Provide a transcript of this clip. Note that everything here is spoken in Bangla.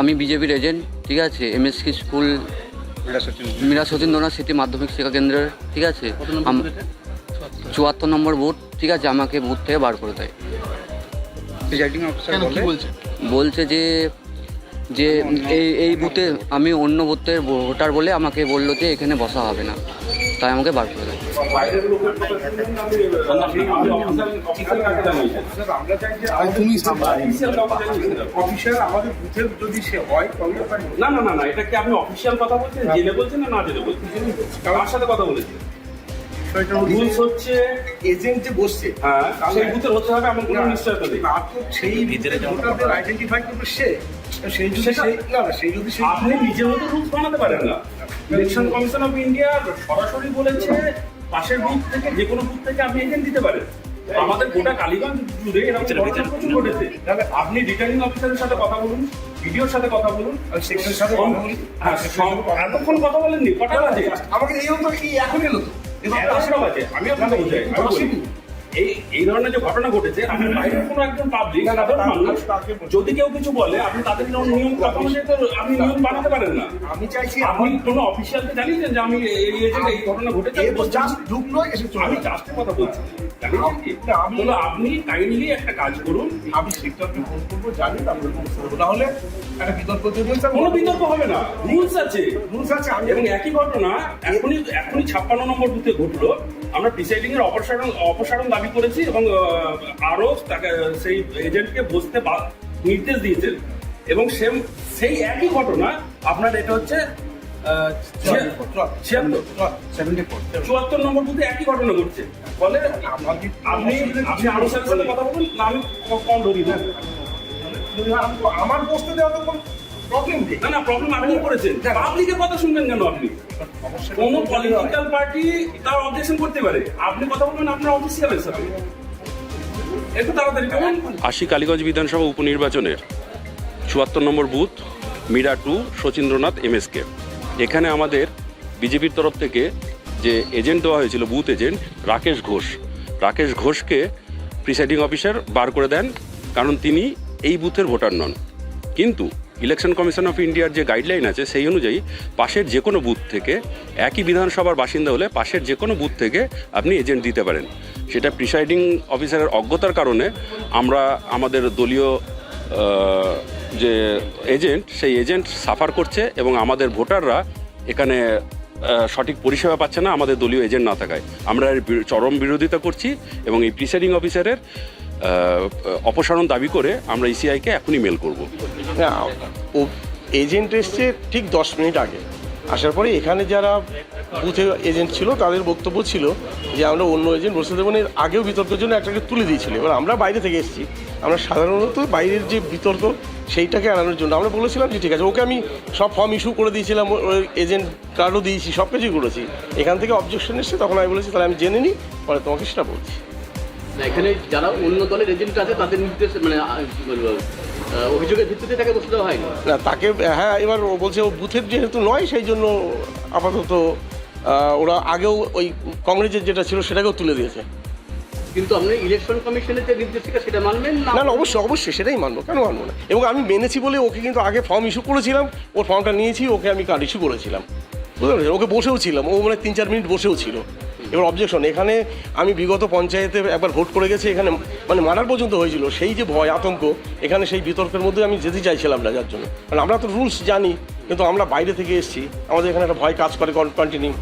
আমি বিজেপির এজেন্ট ঠিক আছে M S K school Meera Satindranath স্মৃতি মাধ্যমিক শিক্ষা কেন্দ্রের ঠিক আছে চুয়াত্তর নম্বর বুথ ঠিক আছে আমাকে বুথ থেকে বার করে দেয়। বলছে যে যে এই এই বুথে আমি অন্য বুথের ভোটার বলে আমাকে বলল যে এখানে বসা হবে না। তাই আমাকে বার করে দেয়। স্যার, আমরা চাই যে আর তুমি অফিসার আমাদের বুথের যদি সে হয় না না না না এটা কি আপনি অফিসিয়াল কথা বলছেন? জেনে বলছেন না না জেনে বলছেন? কার সাথে কথা বলেছেন? রুলস হচ্ছে এজেন্ট যে বসছে হ্যাঁ সেই বুথের হতে হবে এমন কোনো নিশ্চয়তা নেই। তার সেই ভিতরে ভোটারদের আইডেন্টিফাই করবে সে সেই যদি সেই না না সেই যদি আপনি নিজের মতো রুলস বানাতে পারেন না। ইলেকশন কমিশন অফ ইন্ডিয়া সরাসরি বলেছে পাশের বুথ থেকে যে কোনো বুথ থেকে আপনি এজেন্ট দিতে পারেন। আমাদের গোটা কালীগঞ্জ জুড়ে এরকম ঘটেছে। তাহলে আপনি রিটার্নিং অফিসারের সাথে কথা বলুন ভিডিওর সাথে কথা বলুন সেক্রেটারির সাথে কথা বলি হ্যাঁ, এতক্ষণ কথা বলেননি কটা আমাকে এই হতো কি এখন এলো তো? আমি আপনাকে বোঝাই আমি বলি, এই এই ধরনের যে ঘটনা ঘটেছে আপনি বাইরের কোনো একজন পাবলিক মানুষ যদি কেউ কিছু বলে আপনি তাদের নিয়ম নিয়ম আপনি নিয়ম বানাতে পারেন না। আমি চাইছি আপনি কোনো অফিসিয়ালকে জানিয়েছেন যে আমি এই ঘটনা ঘটেছে? আমি আমি। জাস্টের কথা বলছি। আপনি কাইন্ডলি একটা কাজ করুন। আমি ফোন করব জানি একটা বিতর্ক তৈরি কোনো বিতর্ক হবে না। রুলস আছে। রুলস আছে এবং একই ঘটনা এখনই এখনই ছাপ্পান্ন নম্বর বুথে ঘটলো। আমরা প্রিসাইডিং এর অপসারণ অপসারণ দাবি করেছি এবং আরও তাকে সেই এজেন্টকে বসতে নির্দেশ দিয়েছেন এবং সেম সেই একই ঘটনা আপনার এটা হচ্ছে চুয়াত্তর নম্বর বুথে একই ঘটনা ঘটছে। ফলে আপনি আপনি আরও সাথে কথা বলুন না আমি ক- কল ধরি না। আমার বসতে দেওয়া তো কোনো প্রবলেম নেই। না না প্রবলেম আপনি করেছেন। পাবলিকের কথা শুনবেন কেন আপনি? কোন পলিটিক্যাল পার্টি তার অবজেকশন করতে পারে। আপনি কথা বলবেন আপনার অফিসিয়ালের সাথে আশি কালীগঞ্জ বিধানসভা উপনির্বাচনের চুয়াত্তর নম্বর বুথ মিরা টু শচীন্দ্রনাথ এমএসকে এখানে আমাদের বিজেপির তরফ থেকে যে এজেন্ট দেওয়া হয়েছিল, বুথ এজেন্ট, রাকেশ ঘোষ। রাকেশ ঘোষকে প্রিসাইডিং অফিসার বার করে দেন, কারণ তিনি এই বুথের ভোটার নন। কিন্তু ইলেকশন কমিশন অফ ইন্ডিয়ার যে গাইডলাইন আছে, সেই অনুযায়ী পাশের যে কোনো বুথ থেকে, একই বিধানসভার বাসিন্দা হলে পাশের যে কোনো বুথ থেকে আপনি এজেন্ট দিতে পারেন। সেটা প্রিসাইডিং অফিসারের অজ্ঞতার কারণে আমরা আমাদের দলীয় যে এজেন্ট সেই এজেন্ট সাফার করছে এবং আমাদের ভোটাররা এখানে সঠিক পরিষেবা পাচ্ছে না, আমাদের দলীয় এজেন্ট না থাকায়। আমরা এর চরম বিরোধিতা করছি এবং এই প্রিসাইডিং অফিসারের অপসারণ দাবি করে আমরা ইসিআইকে এখনই মেল করব। এজেন্ট এসছে ঠিক দশ মিনিট আগে। আসার পরে এখানে যারা বুথে এজেন্ট ছিল তাদের বক্তব্য ছিল যে আমরা অন্য এজেন্ট বসে দেবো না, এর আগেও বিতর্কের জন্য একটাকে তুলে দিয়েছিল। এবার আমরা বাইরে থেকে এসেছি। আমরা সাধারণত বাইরের যে বিতর্ক সেইটাকে এড়ানোর জন্য আমরা বলেছিলাম যে ঠিক আছে ওকে আমি সব ফর্ম ইস্যু করে দিয়েছিলাম এজেন্ট কার্ডও দিয়েছি সব কিছুই করেছি। এখান থেকে অবজেকশন এসছে তখন আমি বলেছি তাহলে আমি জেনে নিই পরে তোমাকে সেটা বলছি। এখানে যারা অন্য দলের এজেন্ট আছে তাদের নির্দেশ মানে অভিযোগের ভিত্তিতে তাকে বসে দেওয়া হয়নি? না তাকে হ্যাঁ এবার ও বলছে ও বুথের যেহেতু নয় সেই জন্য আপাতত ওরা আগেও ওই কংগ্রেসের যেটা ছিল সেটাকেও তুলে দিয়েছে। কিন্তু আপনি ইলেকশন কমিশনের যে নির্দেশিকা সেটা মানবেন না? না না অবশ্যই অবশ্যই সেটাই মানবো। কেন মানবো না? এবং আমি মেনেছি বলে ওকে কিন্তু আগে ফর্ম ইস্যু করেছিলাম ওর ফর্মটা নিয়েছি ওকে আমি কার্ড ইস্যু করেছিলাম। বুঝতে পেরেছি ওকে বসেও ছিলাম ও মানে তিন চার মিনিট বসেও ছিল। এবার অবজেকশন এখানে আমি বিগত পঞ্চায়েতে একবার ভোট করে গেছি, এখানে মানে মারার পর্যন্ত হয়েছিল। সেই যে ভয়, আতঙ্ক, এখানে সেই বিতর্কের মধ্যে আমি যেতে চাইছিলাম না যার জন্য। কারণ আমরা তো রুলস জানি, কিন্তু আমরা বাইরে থেকে এসেছি, আমাদের এখানে একটা ভয় কাজ করে কন্টিনিউ